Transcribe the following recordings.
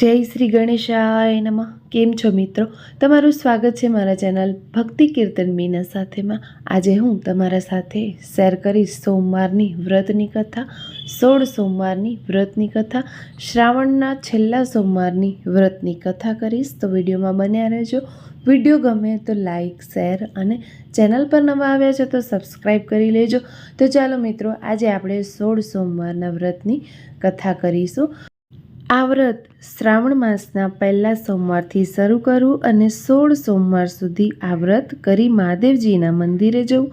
જય શ્રી ગણેશાય નમઃ. કેમ છો મિત્રો? તમારું સ્વાગત છે મારા ચેનલ ભક્તિ કીર્તન મીના સાથેમાં. આજે હું તમારા સાથે શેર કરીશ સોમવારની વ્રતની કથા, સોળ સોમવારની વ્રતની કથા, શ્રાવણના છેલ્લા સોમવારની વ્રતની કથા કરીશ. તો વિડીયોમાં બન્યા રહેજો. વીડિયો ગમે તો લાઈક, શેર અને ચેનલ પર નવા આવ્યા છે તો સબસ્ક્રાઈબ કરી લેજો. તો ચાલો મિત્રો, આજે આપણે સોળ સોમવારના વ્રતની કથા કરીશું. આ વ્રત શ્રાવણ માસના પહેલા સોમવારથી શરૂ કરવું અને સોળ સોમવાર સુધી આ વ્રત કરી મહાદેવજીના મંદિરે જવું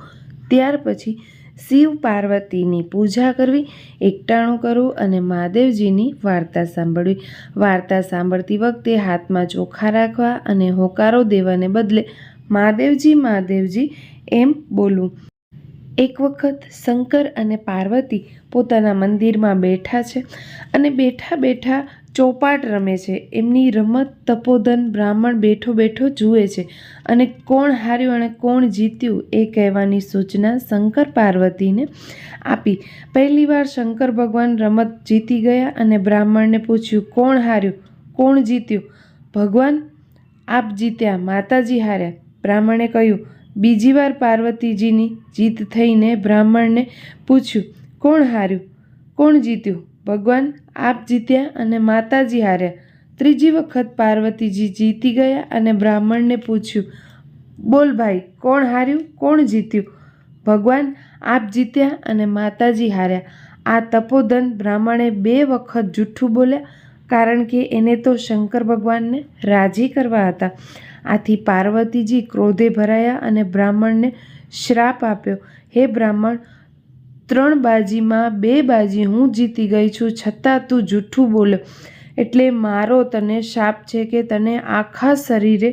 ત્યાર પછી શિવ પાર્વતીની પૂજા કરવી, એકટાણું કરવું અને મહાદેવજીની વાર્તા સાંભળવી. વાર્તા સાંભળતી વખતે હાથમાં ચોખા રાખવા અને હોકારો દેવાને બદલે મહાદેવજી મહાદેવજી એમ બોલવું એક વખત શંકર અને પાર્વતી પોતાના મંદિરમાં બેઠા છે અને બેઠા બેઠા ચોપાટ રમે છે. એમની રમત તપોધન બ્રાહ્મણ બેઠો બેઠો જુએ છે અને કોણ હાર્યું અને કોણ જીત્યું એ કહેવાની સૂચના શંકર પાર્વતીને આપી. પહેલીવાર શંકર ભગવાન રમત જીતી ગયા અને બ્રાહ્મણને પૂછ્યું, કોણ હાર્યું? કોણ જીત્યું? ભગવાન આપ જીત્યા, માતાજી હાર્યા. બ્રાહ્મણે કહ્યું બીજી વાર પાર્વતીજીની જીત થઈને બ્રાહ્મણને પૂછ્યું, કોણ હાર્યું? કોણ જીત્યું? ભગવાન આપ જીત્યા અને માતાજી હાર્યા. ત્રીજી વખત પાર્વતીજી જીતી ગયા અને બ્રાહ્મણને પૂછ્યું, બોલ ભાઈ, કોણ હાર્યું? કોણ જીત્યું? ભગવાન આપ જીત્યા અને માતાજી હાર્યા. આ તપોધન બ્રાહ્મણે બે વખત જૂઠું બોલ્યા કારણ કે એને તો શંકર ભગવાનને રાજી કરવા હતા. આથી પાર્વતીજી ક્રોધે ભરાયા અને બ્રાહ્મણને શ્રાપ આપ્યો. હે બ્રાહ્મણ, ત્રણ બાજીમાં બે બાજી હું જીતી ગઈ છું, છતાં તું જૂઠું બોલ. એટલે મારો તને શાપ છે કે તને આખા શરીરે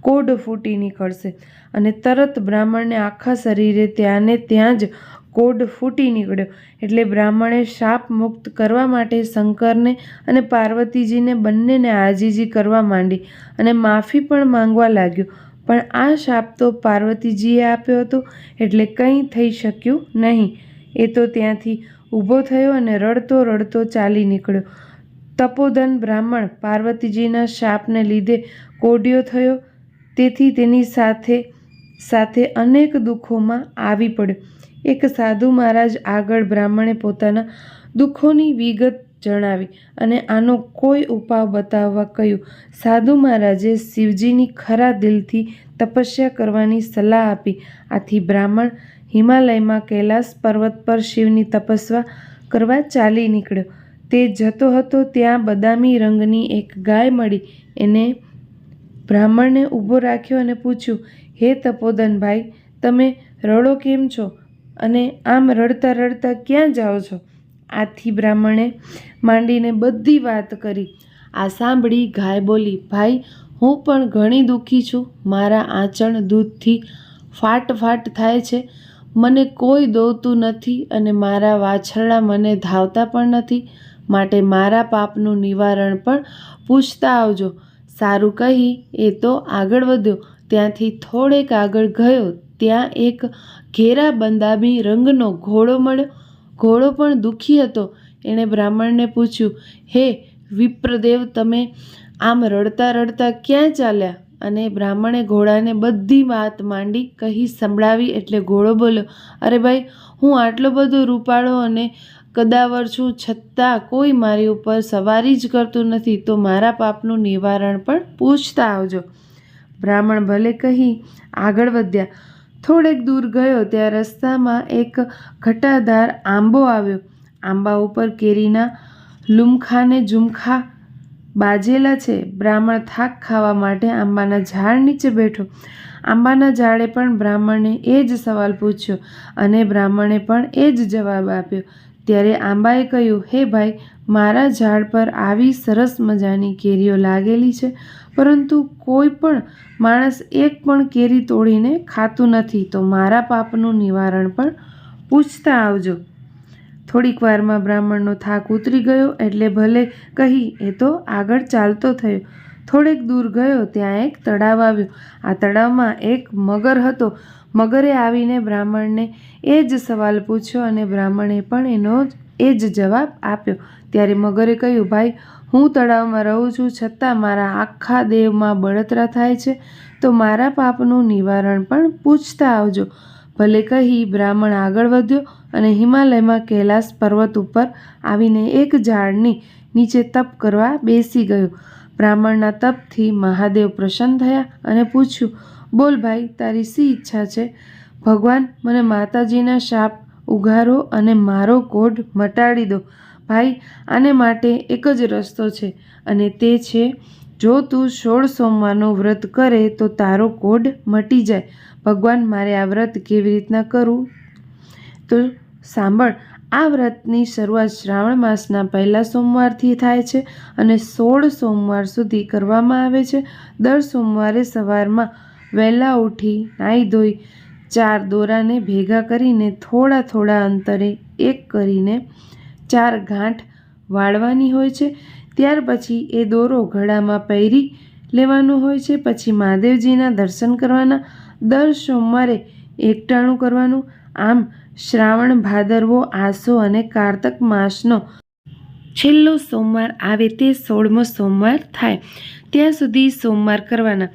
કોડ ફૂટી નીકળશે. અને તરત બ્રાહ્મણને આખા શરીરે ત્યાં ને ત્યાં જ કોડ ફૂટી નીકળ્યો. એટલે બ્રાહ્મણે શાપ મુક્ત કરવા માટે શંકરને અને પાર્વતીજીને બંનેને આજીજી કરવા માંડી અને માફી પણ માંગવા લાગ્યો. પણ આ શાપ તો પાર્વતીજીએ આપ્યો હતો, એટલે કંઈ થઈ શક્યું નહીં. એ તો ત્યાંથી ઊભો થયો અને રડતો રડતો ચાલી નીકળ્યો. તપોધન બ્રાહ્મણ પાર્વતીજીના શાપને લીધે કોડિયો થયો. તેથી તેની સાથે સાથે અનેક દુઃખોમાં આવી પડ્યો. એક સાધુ મહારાજ આગળ બ્રાહ્મણે પોતાના દુઃખોની વિગત જણાવી અને આનો કોઈ ઉપાય બતાવવા કહ્યું. સાધુ મહારાજે શિવજીની ખરા દિલથી તપસ્યા કરવાની સલાહ આપી. આથી બ્રાહ્મણ હિમાલયમાં કૈલાસ પર્વત પર શિવની તપસ્યા કરવા ચાલી નીકળ્યો. તે જતો હતો ત્યાં બદામી રંગની એક ગાય મળી. એને બ્રાહ્મણને ઊભો રાખ્યો અને પૂછ્યું, હે તપોદનભાઈ, તમે રડો કેમ છો? અને આમ રડતા રડતા ક્યાં જાઓ છો? આથી બ્રાહ્મણે માંડીને બધી વાત કરી. આ સાંભળી ગાય બોલી, ભાઈ, હું પણ ઘણી દુઃખી છું. મારા આંચણ દૂધથી ફાટ ફાટ થાય છે. મને કોઈ દોતું નથી અને મારા વાછરડા મને ધાવતા પણ નથી. માટે મારા પાપનું નિવારણ પણ પૂછતા આવજો. સારું કહી, એ તો આગળ વધ્યો. ત્યાંથી થોડેક આગળ ગયો. ત્યાં એક ઘેરા બંદામી રંગનો ઘોડો મળ્યો. ઘોડો પણ દુઃખી હતો. એણે બ્રાહ્મણને પૂછ્યું, હે વિપ્રદેવ, તમે આમ રડતા રડતા ક્યાં ચાલ્યા? અને બ્રાહ્મણે ઘોડાને બધી વાત માંડી કહી સંભળાવી એટલે ઘોડો બોલ્યો, અરે ભાઈ, હું આટલો બધો રૂપાળો અને કદાવર છું, છતાં કોઈ મારી ઉપર સવારી જ કરતું નથી, તો મારા પાપનું નિવારણ પણ પૂછતા આવજો. બ્રાહ્મણ ભલે કહી આગળ વધ્યા થોડેક દૂર ગયો ત્યાં રસ્તામાં એક ઘટાધાર આંબો આવ્યો. આંબા ઉપર કેરીના લુમખાને ઝુમખા બાજેલા છે. બ્રાહ્મણ થાક ખાવા માટે આંબાના ઝાડ નીચે બેઠો. આંબાના ઝાડે પણ બ્રાહ્મણને એ જ સવાલ પૂછ્યો અને બ્રાહ્મણે પણ એ જ જવાબ આપ્યો. ત્યારે આંબાએ કહ્યું, હે ભાઈ, મારા ઝાડ પર આવી સરસ મજાની કેરીઓ લાગેલી છે, પરંતુ કોઈ પણ માણસ એક પણ કેરી તોડીને ખાતું નથી, તો મારા પાપનું નિવારણ પણ પૂછતા આવજો. થોડીક વારમાં બ્રાહ્મણનો થાક ઉતરી ગયો, એટલે ભલે કહી, એ તો આગળ ચાલતો થયો. થોડેક દૂર ગયો, ત્યાં એક તળાવ આવ્યું. આ તળાવમાં એક મગર હતો. મગરે આવીને બ્રાહ્મણને એ જ સવાલ પૂછ્યો અને બ્રાહ્મણે પણ એનો એ જ જવાબ આપ્યો. ત્યારે મગરે કહ્યું, ભાઈ, હું તળાવમાં રહું છું, છતાં મારા આખા દેહમાં બળતરા થાય છે, તો મારા પાપનું નિવારણ પણ પૂછતા આવજો. ભલે કહી બ્રાહ્મણ આગળ વધ્યો અને હિમાલયમાં કૈલાસ પર્વત ઉપર આવીને એક ઝાડની નીચે તપ કરવા બેસી ગયો. બ્રાહ્મણના તપથી મહાદેવ પ્રસન્ન થયા અને પૂછ્યું, બોલ ભાઈ, તારી શી ઈચ્છા છે? ભગવાન, મને માતાજીના શાપ ઉઘારો અને મારો કોઢ મટાડી દો. ભાઈ, આને માટે એક જ રસ્તો છે અને તે છે, જો તું સોળ સોમવારનું વ્રત કરે તો તારો કોઢ મટી જાય. ભગવાન, મારે આ વ્રત કેવી રીતના કરું? તો સાંભળ, આ વ્રતની શરૂઆત શ્રાવણ માસના પહેલા સોમવારથી થાય છે અને સોળ સોમવાર સુધી કરવામાં આવે છે. દર સોમવારે સવારમાં વહેલા ઉઠી નાહી ધોઈ ચાર દોરાને ભેગા કરીને થોડા થોડા અંતરે એક કરીને ચાર ગાંઠ વાળવાની હોય છે. ત્યાર પછી એ દોરો ગળામાં પહેરી લેવાનો હોય છે. પછી મહાદેવજીના દર્શન કરવાના. દર સોમવારે એકટાણું કરવાનું. આમ શ્રાવણ ભાદરવો, આસો અને કારતક માસનો છેલ્લો સોમવાર આવે તે સોળમો સોમવાર થાય. ત્યાં સુધી સોમવાર કરવાના.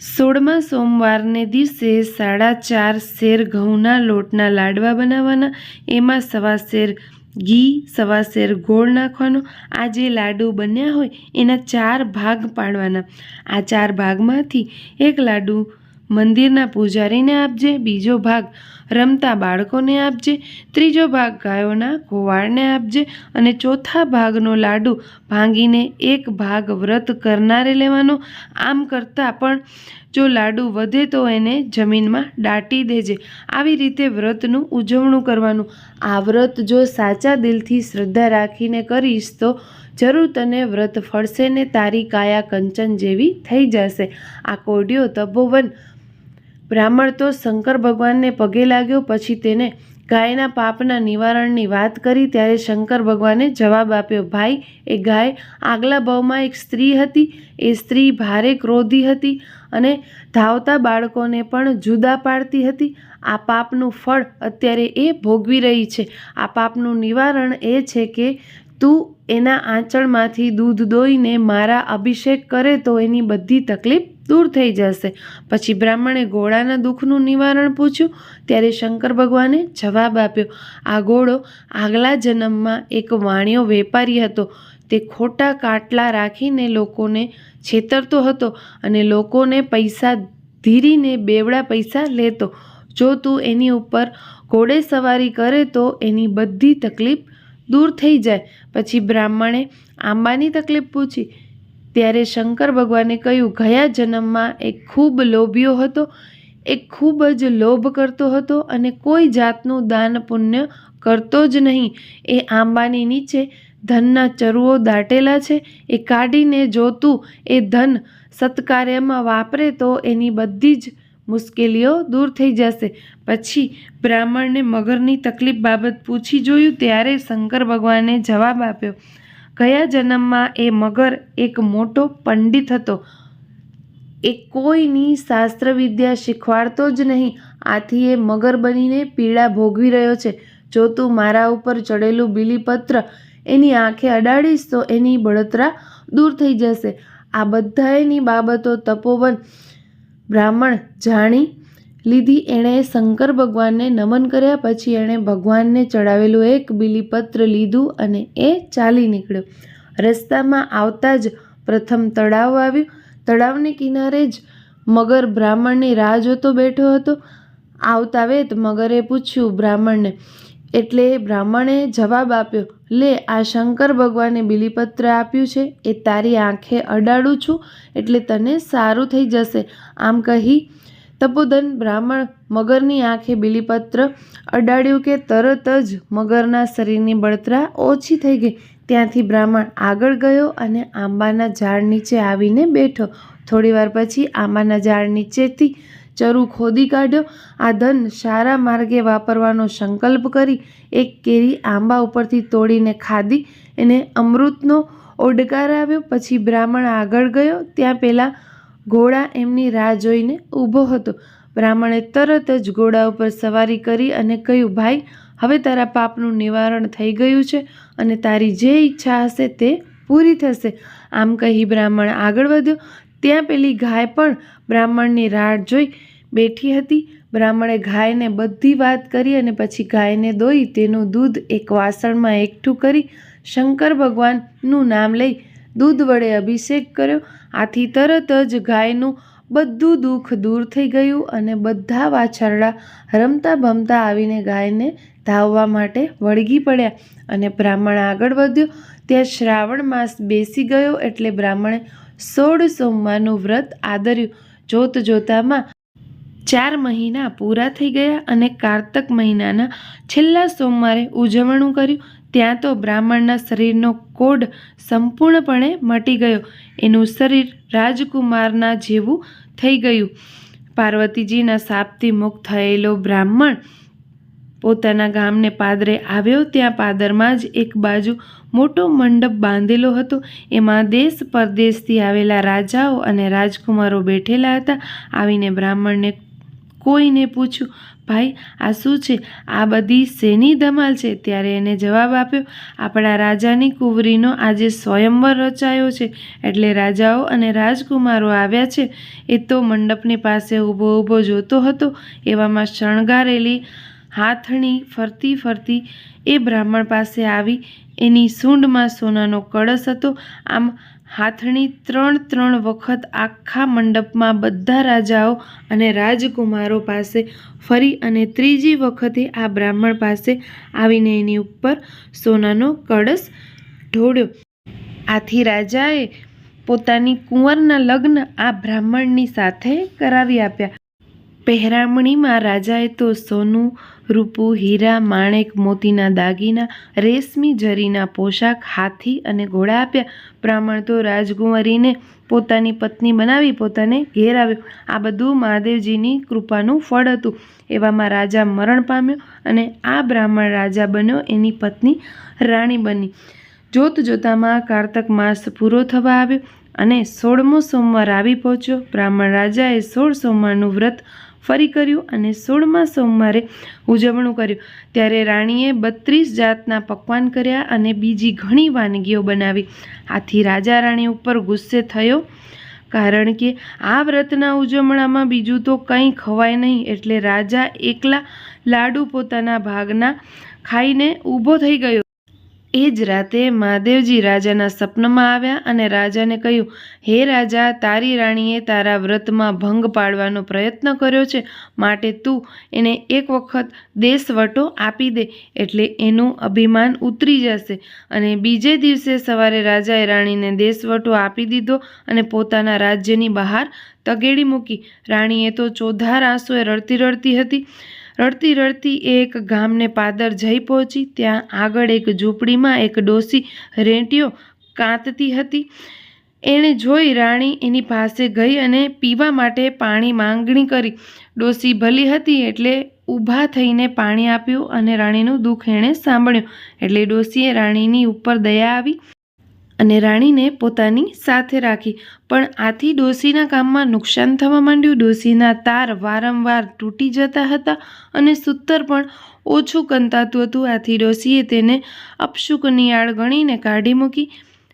સોળમા સોમવારને દિવસે સાડા ચાર શેર ઘઉંના લોટના લાડવા બનાવવાના, એમાં સવા શેર ઘી, સવા શેર ગોળ નાખવાનો. આ જે લાડુ બન્યા હોય, એના ચાર ભાગ પાડવાના. આ ચાર ભાગમાંથી એક લાડુ મંદિરના પૂજારીને આપજે, બીજો ભાગ રમતા બાળકોને આપજે, ત્રીજો ભાગ ગાયોના ઘોવાળને આપજે અને ચોથા ભાગનો લાડુ ભાંગીને એક ભાગ વ્રત કરનારે લેવાનો. આમ કરતાં પણ જો લાડુ વધે તો એને જમીનમાં દાટી દેજે. આવી રીતે વ્રતનું ઉજવણું કરવાનું. આ વ્રત જો સાચા દિલથી શ્રદ્ધા રાખીને કરીશ તો જરૂર તને વ્રત ફળશે ને તારી કાયા કંચન જેવી થઈ જશે. આ કોડિયો તપોવન બ્રાહ્મણ તો શંકર ભગવાનને પગે લાગ્યો, પછી તેને ગાયના પાપના નિવારણની વાત કરી, ત્યારે શંકર ભગવાને જવાબ આપ્યો, ભાઈ, એ ગાય આગલા ભાવમાં એક સ્ત્રી હતી. એ સ્ત્રી ભારે ક્રોધી હતી અને ધાવતા બાળકોને પણ જુદા પાડતી હતી. આ પાપનું ફળ અત્યારે એ ભોગવી રહી છે. આ પાપનું નિવારણ એ છે કે તું એના આંચળમાંથી દૂધ દોઈને મારા અભિષેક કરે તો એની બધી તકલીફ દૂર થઈ જશે. પછી બ્રાહ્મણે ઘોડાના દુઃખનું નિવારણ પૂછ્યું. ત્યારે શંકર ભગવાને જવાબ આપ્યો, આ ઘોડો આગલા જન્મમાં એક વાણિયો વેપારી હતો. તે ખોટા કાટલા રાખીને લોકોને છેતરતો હતો અને લોકોને પૈસા ધીરીને બેવડા પૈસા લેતો. જો તું એની ઉપર ઘોડે સવારી કરે તો એની બધી તકલીફ દૂર થઈ જાય. પછી બ્રાહ્મણે આંબાની તકલીફ પૂછી. ત્યારે શંકર ભગવાને કહ્યું, ગયા જન્મમાં એક ખૂબ લોભ્યો હતો. એ ખૂબ જ લોભ કરતો હતો અને કોઈ જાતનું દાન પુણ્ય કરતો જ નહીં. એ આંબાની નીચે ધનના ચરુઓ દાટેલા છે. એ કાઢીને જોતું એ ધન સત્કાર્યમાં વાપરે તો એની બધી જ મુશ્કેલીઓ દૂર થઈ જશે. પછી બ્રાહ્મણને મગરની તકલીફ બાબત પૂછી જોયું ત્યારે શંકર ભગવાને જવાબ આપ્યો, ગયા જન્મમાં એ મગર એક મોટો પંડિત હતો. એ કોઈની શાસ્ત્ર વિદ્યા શીખવાડતો જ નહીં. આથી એ મગર બનીને પીડા ભોગવી રહ્યો છે. જો તું મારા ઉપર ચડેલું બીલીપત્ર એની આંખે અડાડીશ તો એની બળતરા દૂર થઈ જશે. આ બધાની બાબતો તપોવન બ્રાહ્મણ જાણી લીધી એણે શંકર ભગવાનને નમન કર્યા પછી એણે ભગવાનને ચડાવેલું એક બીલીપત્ર લીધું અને એ ચાલી નીકળ્યો. રસ્તામાં આવતા જ પ્રથમ તળાવ આવ્યું. તળાવને કિનારે જ મગર બ્રાહ્મણની રાહ જોતો બેઠો હતો. આવતા વેત મગરે પૂછ્યું બ્રાહ્મણને એટલે બ્રાહ્મણે જવાબ આપ્યો, લે, આ શંકર ભગવાને બીલીપત્ર આપ્યું છે, એ તારી આંખે અડાડું છું, એટલે તને સારું થઈ જશે. આમ કહી તપોધન બ્રાહ્મણ મગરની આંખે બીલીપત્ર અડાડ્યું કે તરત જ મગરના શરીરની બળતરા ઓછી થઈ ગઈ. ત્યાંથી બ્રાહ્મણ આગળ ગયો અને આંબાના ઝાડ નીચે આવીને બેઠો. થોડીવાર પછી આંબાના ઝાડ નીચેથી ચરુ ખોદી કાઢ્યો. આ ધન સારા માર્ગે વાપરવાનો સંકલ્પ કરી એક કેરી આંબા ઉપરથી તોડીને ખાધી. એને અમૃતનો ઓડકાર આવ્યો. પછી બ્રાહ્મણ આગળ ગયો. ત્યાં પહેલાં ઘોડા એમની રાહ જોઈને ઊભો હતો. બ્રાહ્મણે તરત જ ઘોડા ઉપર સવારી કરી અને કહ્યું, ભાઈ, હવે તારા પાપનું નિવારણ થઈ ગયું છે અને તારી જે ઈચ્છા હશે તે પૂરી થશે. આમ કહી બ્રાહ્મણ આગળ વધ્યો. ત્યાં પેલી ગાય પણ બ્રાહ્મણની રાહ જોઈ. બેઠી હતી. બ્રાહ્મણે ગાયને બધી વાત કરી અને પછી ગાયને દોઈ તેનું દૂધ એક વાસણમાં એકઠું કરી શંકર ભગવાનનું નામ લઈ દૂધ વડે અભિષેક કર્યો. આથી તરત જ ગાયનું બધું દુઃખ દૂર થઈ ગયું અને બધા વાછરડા રમતા ભમતા આવીને ગાયને ધાવવા માટે વળગી પડ્યા અને બ્રાહ્મણ આગળ વધ્યો. ત્યાં શ્રાવણ માસ બેસી ગયો એટલે બ્રાહ્મણે સોળ સોમવારનું વ્રત આદર્યું. જોત જોતામાં ચાર મહિના પૂરા થઈ ગયા અને કારતક મહિનાના છેલ્લા સોમવારે ઉજવણું કર્યું. ત્યાં તો બ્રાહ્મણના શરીરનો કોઢ સંપૂર્ણપણે મટી ગયો. એનું શરીર રાજકુમારના જેવું થઈ ગયું. પાર્વતીજીના સાપથી મુક્ત થયેલો બ્રાહ્મણ પોતાના ગામને પાદરે આવ્યો. ત્યાં પાદરમાં જ એક બાજુ મોટો મંડપ બાંધેલો હતો. એમાં દેશ પરદેશથી આવેલા રાજાઓ અને રાજકુમારો બેઠેલા હતા. આવીને બ્રાહ્મણને કોઈને પૂછ્યું, ભાઈ, આ શું છે? આ બધી શેની ધમાલ છે? ત્યારે એને જવાબ આપ્યો, આપણા રાજાની કુંવરીનો આજે સ્વયંવર રચાયો છે. એટલે રાજાઓ અને રાજકુમારો આવ્યા છે. એ તો મંડપની પાસે ઊભો ઊભો જોતો હતો, એવામાં શણગારેલી હાથણી ફરતી ફરતી એ બ્રાહ્મણ પાસે આવી. એની સૂંઢમાં સોનાનો કળશ હતો. આમ હાથણી ત્રણ ત્રણ વખત આખા મંડપમાં બધા રાજાઓ અને રાજકુમારો પાસે ફરી અને ત્રીજી વખતે આ બ્રાહ્મણ પાસે આવીને એની ઉપર સોનાનો કળશ ઢોળ્યો. આથી રાજાએ પોતાની કુંવરના લગ્ન આ બ્રાહ્મણની સાથે કરાવી આપ્યા. પહેરામણીમાં રાજાએ તો સોનું, રૂપું, હીરા, માણેક, મોતીના દાગીના, રેશમી જરીના પોશાક, હાથી અને ઘોડા આપ્યા. બ્રાહ્મણ તો રાજકુંવરીને પોતાની પત્ની બનાવી પોતાને ઘેર આવ્યો. આ બધું મહાદેવજીની કૃપાનું ફળ હતું. એવામાં રાજા મરણ પામ્યો અને આ બ્રાહ્મણ રાજા બન્યો, એની પત્ની રાણી બની. જોત જોતામાં કારતક માસ પૂરો થવા આવ્યો અને સોળમો સોમવાર આવી પહોંચ્યો. બ્રાહ્મણ રાજાએ સોળ સોમવારનું વ્રત ફરી કર્યું અને સોળમા સોમવારે ઉજવણું કર્યું. ત્યારે રાણીએ બત્રીસ જાતના પકવાન કર્યા અને બીજી ઘણી વાનગીઓ બનાવી. આથી રાજા રાણી ઉપર ગુસ્સે થયો, કારણ કે આ વ્રતના ઉજવણામાં બીજું તો કંઈ ખવાય નહીં, એટલે રાજા એકલા લાડુ પોતાના ભાગના ખાઈને ઊભો થઈ ગયો. એ જ રાતે મહાદેવજી રાજાના સપનામાં આવ્યા અને રાજાને કહ્યું, હે રાજા, તારી રાણીએ તારા વ્રતમાં ભંગ પાડવાનો પ્રયત્ન કર્યો છે. માટે તું એને એક વખત દેશવટો આપી દે, એટલે એનું અભિમાન ઉતરી જશે. અને બીજે દિવસે સવારે રાજાએ રાણીને દેશવટો આપી દીધો અને પોતાના રાજ્યની બહાર તગેડી મૂકી. રાણીએ તો ચોધાર આંસુએ રડતી રડતી હતી. રડતી રડતી એ એક ગામને પાદર જઈ પહોંચી. ત્યાં આગળ એક ઝૂંપડીમાં એક ડોસી રેંટીઓ કાંતતી હતી. એણે જોઈ રાણી એની પાસે ગઈ અને પીવા માટે પાણી માંગણી કરી. ડોસી ભલી હતી એટલે ઊભા થઈને પાણી આપ્યું અને રાણીનું દુઃખ એણે સાંભળ્યું. એટલે ડોસીએ રાણીની ઉપર દયા આવી. અને રાણીને પોતાની સાથે રાખી. પણ આથી ડોસીના કામમાં નુકસાન થવા માંડ્યું. ડોસીના તાર વારંવાર તૂટી જતા હતા અને સૂતર પણ ઓછું કંતાતું હતું. આથી ડોસીએ તેને અપશુકની આડ ગણીને કાઢી મૂકી.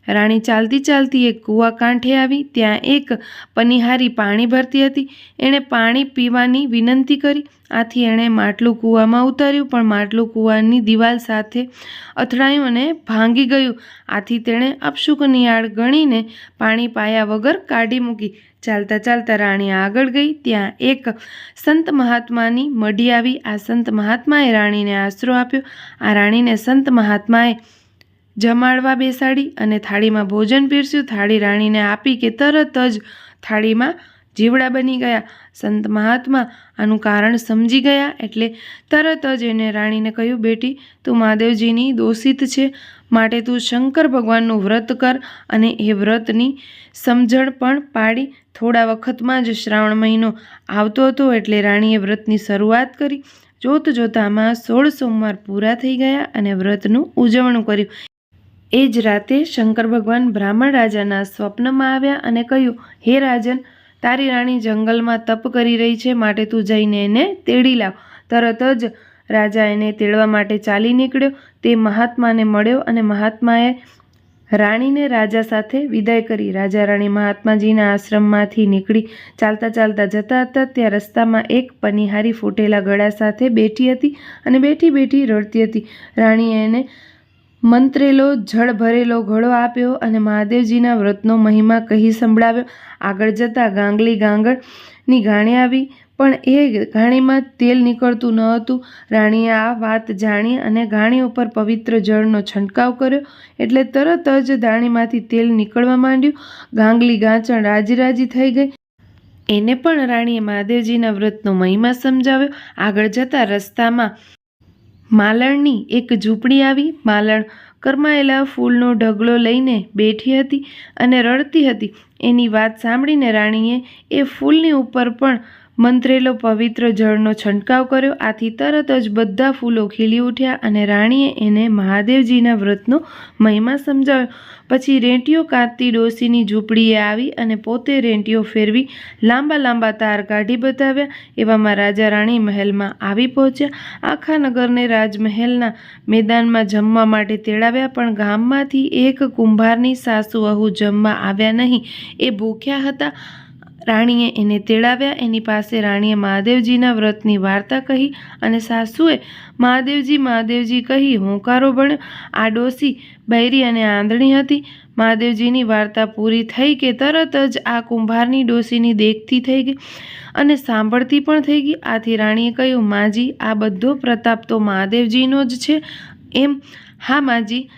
રાણી ચાલતી ચાલતી એક કૂવા કાંઠે આવી. ત્યાં એક પનિહારી પાણી ભરતી હતી. એણે પાણી પીવાની વિનંતી કરી. આથી એણે માટલું કૂવામાં ઉતાર્યું, પણ માટલું કૂવાની દિવાલ સાથે અથડાયું અને ભાંગી ગયું. આથી તેણે અપશુકની આડ ગણીને પાણી પાયા વગર કાઢી મૂકી. ચાલતા ચાલતા રાણી આગળ ગઈ. ત્યાં એક સંત મહાત્માની મઢી આવી. આ સંત મહાત્માએ રાણીને આશરો આપ્યો. આ રાણીને સંત મહાત્માએ જમાડવા બેસાડી અને થાળીમાં ભોજન પીરસ્યું. થાળી રાણીને આપી કે તરત જ થાળીમાં જીવડા બની ગયા. સંત મહાત્મા આનું કારણ સમજી ગયા એટલે તરત જ એને રાણીને કહ્યું, બેટી, તું મહાદેવજીની દોષિત છે. માટે તું શંકર ભગવાનનું વ્રત કર અને એ વ્રતની સમજણ પણ પાડી. થોડા વખતમાં જ શ્રાવણ મહિનો આવતો હતો એટલે રાણીએ વ્રતની શરૂઆત કરી. જોત જોતામાં સોળ સોમવાર પૂરા થઈ ગયા અને વ્રતનું ઉજવણું કર્યું. એ જ રાતે શંકર ભગવાન બ્રાહ્મણ રાજાના સ્વપ્નમાં આવ્યા અને કહ્યું, હે રાજન, તારી રાણી જંગલમાં તપ કરી રહી છે, માટે તું જઈને એને તેડી લાવ. તરત જ રાજા એને તેડવા માટે ચાલી નીકળ્યો. તે મહાત્માને મળ્યો અને મહાત્માએ રાણીને રાજા સાથે વિદાય કરી. રાજા રાણી મહાત્માજીના આશ્રમમાંથી નીકળી. ચાલતા ચાલતા જતા હતા, ત્યાં રસ્તામાં એક પનિહારી ફૂટેલા ગળા સાથે બેઠી હતી અને બેઠી બેઠી રડતી હતી. રાણીએ એને મંત્રેલો જળ ભરેલો ઘડો આપ્યો અને મહાદેવજીના વ્રતનો મહિમા કહી સંભળાવ્યો. આગળ જતાં ગાંગલી ગાંગળની ઘાણી આવી, પણ એ ઘાણીમાં તેલ નીકળતું ન હતું. રાણીએ આ વાત જાણી અને ઘાણી ઉપર પવિત્ર જળનો છંટકાવ કર્યો, એટલે તરત જ દાણીમાંથી તેલ નીકળવા માંડ્યું. ગાંગલી ગાંચણ રાજી થઈ ગઈ. એને પણ રાણીએ મહાદેવજીના વ્રતનો મહિમા સમજાવ્યો. આગળ જતાં રસ્તામાં માલણની એક ઝૂંપડી આવી. માલણ કરમાયેલા ફૂલનો ઢગલો લઈને બેઠી હતી અને રડતી હતી. એની વાત સાંભળીને રાણીએ એ ફૂલની ઉપર પણ મંત્રેલો પવિત્ર જળનો છંટકાવ કર્યો. આથી તરત જ બધા ફૂલો ખીલી ઉઠ્યા અને રાણીએ એને મહાદેવજીના વ્રતનો મહિમા સમજાવ્યો. પછી રેંટીઓ કાંતતી ડોસીની ઝૂંપડીએ આવી અને પોતે રેંટીઓ ફેરવી લાંબા લાંબા તાર કાઢી બતાવ્યા. એવામાં રાજા રાણી મહેલમાં આવી પહોંચ્યા. આખા નગરને રાજમહેલના મેદાનમાં જમવા માટે તેડાવ્યા, પણ ગામમાંથી એક કુંભારની સાસુ વહુ જમવા આવ્યા નહીં. એ ભૂખ્યા હતા. રાણીએ એને તેડાવ્યા. એની પાસે રાણીએ મહાદેવજીના વ્રતની વાર્તા કહી અને સાસુએ મહાદેવજી મહાદેવજી કહી હોંકારો ભણ્યો. આ ડોસી બૈરી અને આંધળી હતી. મહાદેવજીની વાર્તા પૂરી થઈ કે તરત જ આ કુંભારની ડોસીની દેખતી થઈ ગઈ અને સાંભળતી પણ થઈ ગઈ. આથી રાણીએ કહ્યું, માજી, આ બધો પ્રતાપ તો મહાદેવજીનો જ છે. એમ, હા, માજી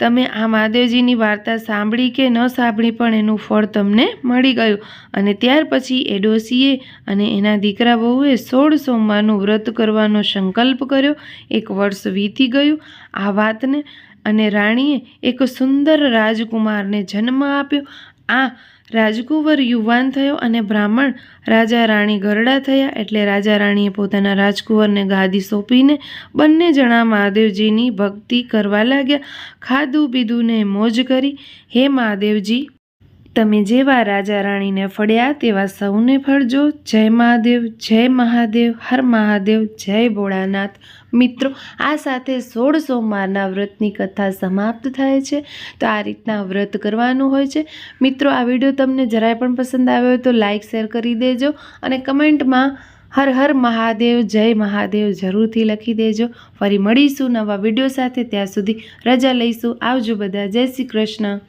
તમે આ મહાદેવજીની વાર્તા સાંભળી કે ન સાંભળી પણ એનું ફળ તમને મળી ગયું. અને ત્યાર પછી એ ડોશીએ અને એના દીકરા વહુએ સોળ સોમવારનું વ્રત કરવાનો સંકલ્પ કર્યો. એક વર્ષ વીતી ગયું. આ વાતને અને રાણીએ એક સુંદર રાજકુમારને જન્મ આપ્યો. આ રાજકુંવર યુવાન થયો અને બ્રાહ્મણ રાજા રાણી ગરડા થયા એટલે રાજા રાણીએ પોતાના રાજકુંવરને ગાદી સોંપીને બંને જણા મહાદેવજીની ભક્તિ કરવા લાગ્યા. ખાધું પીધું ને મોજ કરી. હે મહાદેવજી તમે જેવા રાજા રાણીને ફળ્યા તેવા સૌને ફળજો. જય મહાદેવ જય મહાદેવ, હર મહાદેવ, જય ભોળાનાથ. મિત્રો, આ સાથે સોળ સોમવારના વ્રતની કથા સમાપ્ત થાય છે. તો આ રીતના વ્રત કરવાનું હોય છે. મિત્રો, આ વીડિયો તમને જરાય પણ પસંદ આવ્યો હોય તો લાઇક શેર કરી દેજો અને કમેન્ટમાં હર હર મહાદેવ, જય મહાદેવ જરૂરથી લખી દેજો. ફરી મળીશું નવા વીડિયો સાથે. ત્યાં સુધી રજા લઈશું. આવજો બધા. જય શ્રી કૃષ્ણ.